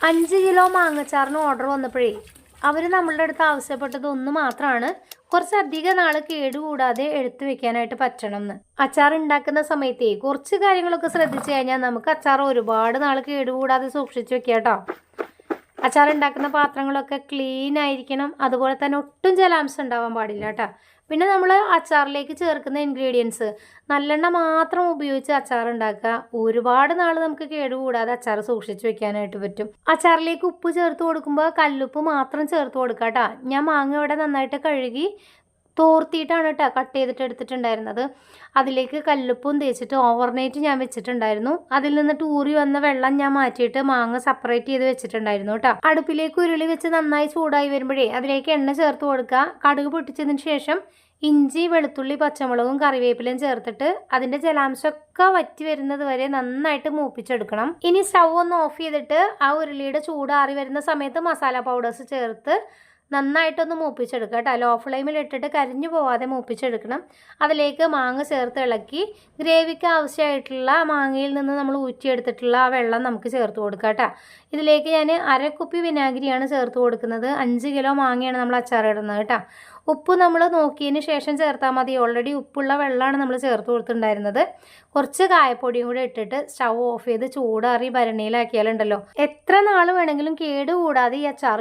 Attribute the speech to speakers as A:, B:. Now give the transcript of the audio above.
A: അഞ്ച് kilo മാങ്ങച്ചാറിന് order വന്നപ്പോഴേ അവർ നമ്മളുടെ അടുത്ത് ആവശ്യപ്പെട്ടത് ഒന്ന് മാത്രമാണ് കുറച്ചധികം നാൾ കേടുകൂടാതെ എടുത്തു വെക്കാനായിട്ട് പറ്റണം എന്ന് അച്ചാർ ഉണ്ടാക്കുന്ന സമയത്തേ കുറച്ച് കാര്യങ്ങളൊക്കെ ശ്രദ്ധിച്ചു കഴിഞ്ഞാൽ നമുക്ക് അച്ചാർ ഒരുപാട് നാൾ കേടുകൂടാതെ സൂക്ഷിച്ചു വെക്കാം കേട്ടോ അച്ചാർ ഉണ്ടാക്കുന്ന പാത്രങ്ങളൊക്കെ ക്ലീൻ ആയിരിക്കണം. അതുപോലെ തന്നെ ഒട്ടും ജലാംശം ഉണ്ടാവാൻ പാടില്ല കേട്ടോ. പിന്നെ നമ്മൾ അച്ചാറിലേക്ക് ചേർക്കുന്ന ഇൻഗ്രീഡിയൻസ് നല്ലെണ്ണ മാത്രം ഉപയോഗിച്ച് അച്ചാർ ഉണ്ടാക്കുക ഒരുപാട് നാൾ നമുക്ക് കേടുകൂടാതെ അച്ചാർ സൂക്ഷിച്ചു വെക്കാനായിട്ട് പറ്റും. അച്ചാറിലേക്ക് ഉപ്പ് ചേർത്ത് കൊടുക്കുമ്പോൾ കല്ലുപ്പ് മാത്രം ചേർത്ത് കൊടുക്കുക കേട്ടോ. ഞാൻ മാങ്ങ ഇവിടെ നന്നായിട്ട് കഴുകി തോർത്തിയിട്ടാണ് കേട്ടോ കട്ട് ചെയ്തിട്ട് എടുത്തിട്ടുണ്ടായിരുന്നത്. അതിലേക്ക് കല്ലുപ്പും തേച്ചിട്ട് ഓവർനൈറ്റ് ഞാൻ വെച്ചിട്ടുണ്ടായിരുന്നു. അതിൽ നിന്ന് ഊറി വന്ന വെള്ളം ഞാൻ മാറ്റിയിട്ട് മാങ്ങ സെപ്പറേറ്റ് ചെയ്ത് വെച്ചിട്ടുണ്ടായിരുന്നു കേട്ടോ. അടുപ്പിലേക്ക് ഉരുളി വെച്ച് നന്നായി ചൂടായി വരുമ്പോഴേ അതിലേക്ക് എണ്ണ ചേർത്ത് കൊടുക്കുക. കടുക് പൊട്ടിച്ചതിന് ശേഷം ഇഞ്ചി വെളുത്തുള്ളി പച്ചമുളകും കറിവേപ്പിലയും ചേർത്തിട്ട് അതിന്റെ ജലാംശമൊക്കെ വറ്റി വരുന്നത് വരെ നന്നായിട്ട് മൂപ്പിച്ചെടുക്കണം. ഇനി സ്റ്റൗ ഒന്ന് ഓഫ് ചെയ്തിട്ട് ആ ഉരുളിയുടെ ചൂടാറി വരുന്ന സമയത്ത് മസാല പൗഡേഴ്സ് ചേർത്ത് നന്നായിട്ടൊന്ന് മൂപ്പിച്ചെടുക്കുക കേട്ടോ. ലോ ഫ്ലെയിമിൽ ഇട്ടിട്ട് കരിഞ്ഞു പോവാതെ മൂപ്പിച്ചെടുക്കണം. അതിലേക്ക് മാങ്ങ ചേർത്ത് ഇളക്കി ഗ്രേവിക്ക് ആവശ്യമായിട്ടുള്ള മാങ്ങയിൽ നിന്ന് നമ്മൾ ഊറ്റിയെടുത്തിട്ടുള്ള ആ വെള്ളം നമുക്ക് ചേർത്ത് കൊടുക്കുക കേട്ടോ. ഇതിലേക്ക് ഞാൻ അരക്കുപ്പി വിനാഗിരിയാണ് ചേർത്ത് കൊടുക്കുന്നത്. അഞ്ച് കിലോ മാങ്ങയാണ് നമ്മൾ അച്ചാറിടുന്നത് കേട്ടോ. ഉപ്പ് നമ്മൾ നോക്കിയതിന് ശേഷം ചേർത്താൽ മതി. ഓൾറെഡി ഉപ്പുള്ള വെള്ളമാണ് നമ്മൾ ചേർത്ത് കൊടുത്തിട്ടുണ്ടായിരുന്നത്. കുറച്ച് കായപ്പൊടിയും കൂടെ ഇട്ടിട്ട് സ്റ്റൗ ഓഫ് ചെയ്ത് ചൂടാറി ഭരണിയിലാക്കിയാലുണ്ടല്ലോ. എത്ര നാൾ വേണമെങ്കിലും കേട് കൂടാതെ ഈ അച്ചാർ